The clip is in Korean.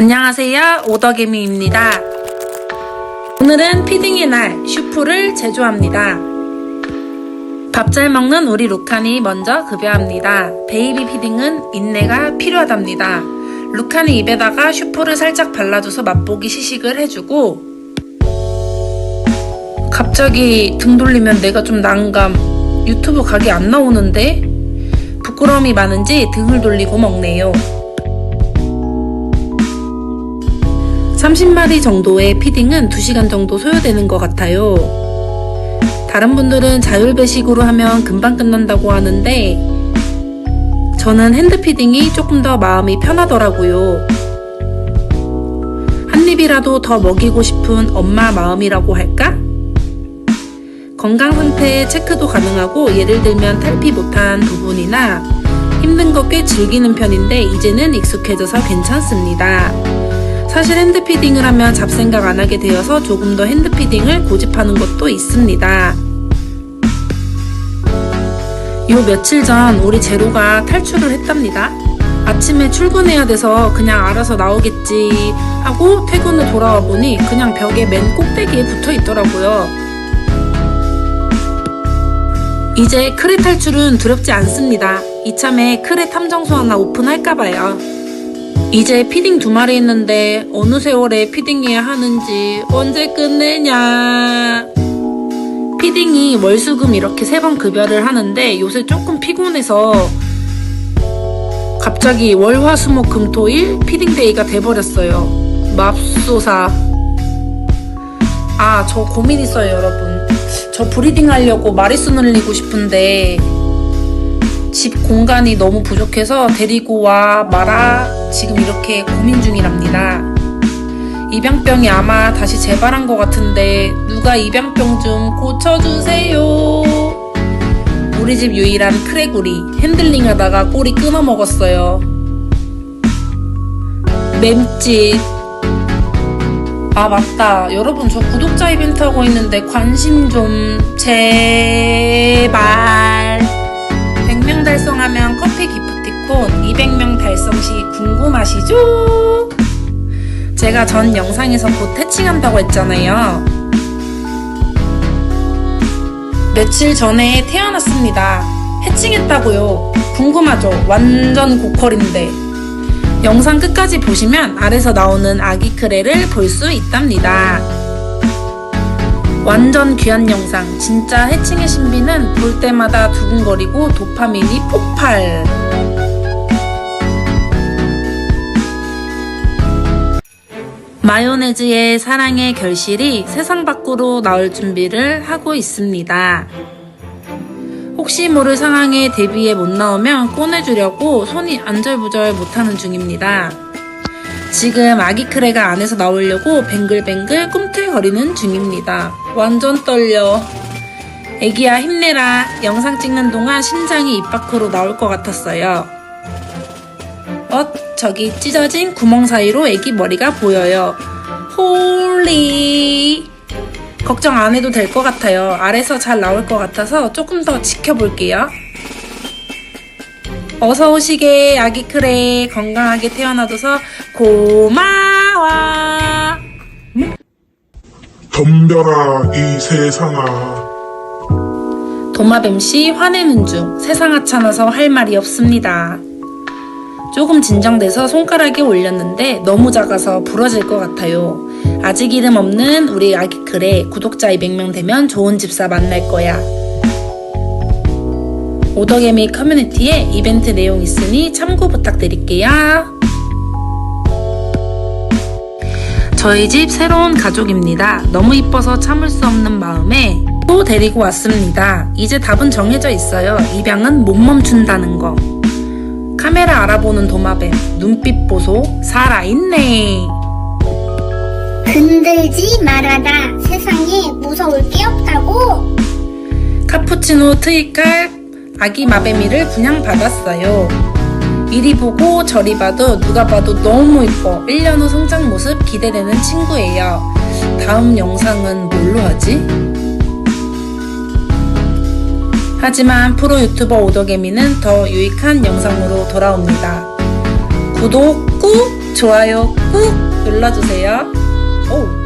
안녕하세요. 오더개미입니다. 오늘은 피딩의 날, 슈프를 제조합니다. 밥 잘 먹는 우리 루칸이 먼저 급여합니다. 베이비 피딩은 인내가 필요하답니다. 루칸이 입에다가 슈프를 살짝 발라줘서 맛보기 시식을 해주고 갑자기 등 돌리면 내가 좀 난감 유튜브 각이 안 나오는데 부끄러움이 많은지 등을 돌리고 먹네요. 30마리 정도의 피딩은 2시간 정도 소요되는 것 같아요. 다른 분들은 자율 배식으로 하면 금방 끝난다고 하는데 저는 핸드 피딩이 조금 더 마음이 편하더라고요. 한 입이라도 더 먹이고 싶은 엄마 마음이라고 할까? 건강 상태 체크도 가능하고 예를 들면 탈피 못한 부분이나 힘든 거 꽤 즐기는 편인데 이제는 익숙해져서 괜찮습니다. 사실 핸드피딩을 하면 잡생각 안 하게 되어서 조금 더 핸드피딩을 고집하는 것도 있습니다. 요 며칠 전 우리 제로가 탈출을 했답니다. 아침에 출근해야 돼서 그냥 알아서 나오겠지 하고 퇴근을 돌아와 보니 그냥 벽에 맨 꼭대기에 붙어 있더라고요. 이제 크레 탈출은 두렵지 않습니다. 이참에 크레 탐정소 하나 오픈할까봐요. 이제 피딩 두 마리 있는데 어느 세월에 피딩해야 하는지 언제 끝내냐. 피딩이 월수금 이렇게 세 번 급여를 하는데 요새 조금 피곤해서 갑자기 월화수목금토일 피딩데이가 돼버렸어요. 맙소사. 아, 저 고민 있어요, 여러분. 저 브리딩 하려고 마리수 늘리고 싶은데 집 공간이 너무 부족해서 데리고 와 마라 지금 이렇게 고민 중이랍니다. 입양병이 아마 다시 재발한 것 같은데 누가 입양병 좀 고쳐주세요. 우리 집 유일한 크레구리 핸들링 하다가 꼬리 끊어 먹었어요. 맴짓. 아 맞다 여러분 저 구독자 이벤트 하고 있는데 관심 좀 제발 기프티콘 200명 달성 시 궁금하시죠? 제가 전 영상에서 곧 태칭한다고 했잖아요 며칠 전에 태어났습니다 해칭했다고요 궁금하죠? 완전 고퀄인데 영상 끝까지 보시면 아래서 나오는 아기 크레를 볼 수 있답니다. 완전 귀한 영상, 진짜 해칭의 신비는 볼 때마다 두근거리고 도파민이 폭발. 마요네즈의 사랑의 결실이 세상 밖으로 나올 준비를 하고 있습니다. 혹시 모를 상황에 대비해 못 나오면 꺼내주려고 손이 안절부절 못하는 중입니다. 지금 아기 크레가 안에서 나오려고 뱅글뱅글 꿈틀거리는 중입니다. 완전 떨려. 애기야 힘내라. 영상 찍는 동안 심장이 입 밖으로 나올 것 같았어요. 어, 저기 찢어진 구멍 사이로 애기 머리가 보여요. 홀리. 걱정 안 해도 될 것 같아요. 알에서 잘 나올 것 같아서 조금 더 지켜볼게요. 어서 오시게 아기 크레 건강하게 태어나줘서 고마워. 덤벼라 이 세상아 도마뱀 씨 화내는 중 세상 하찮아서 할 말이 없습니다. 조금 진정돼서 손가락에 올렸는데 너무 작아서 부러질 것 같아요. 아직 이름 없는 우리 아기 크레 구독자 200명 되면 좋은 집사 만날 거야. 오더개미 커뮤니티에 이벤트 내용 있으니 참고 부탁드릴게요. 저희 집 새로운 가족입니다. 너무 이뻐서 참을 수 없는 마음에 또 데리고 왔습니다. 이제 답은 정해져 있어요. 입양은 못 멈춘다는 거. 카메라 알아보는 도마뱀, 눈빛 보소, 살아있네. 흔들지 말아라. 세상에 무서울 게 없다고. 카푸치노 트이칼 아기 마뱀이를 분양받았어요. 이리 보고 저리 봐도 누가 봐도 너무 이뻐. 1년 후 성장 모습 기대되는 친구예요. 다음 영상은 뭘로 하지? 하지만 프로 유튜버 오더개미는 더 유익한 영상으로 돌아옵니다. 구독 꾹, 좋아요 꾹 눌러주세요. 오.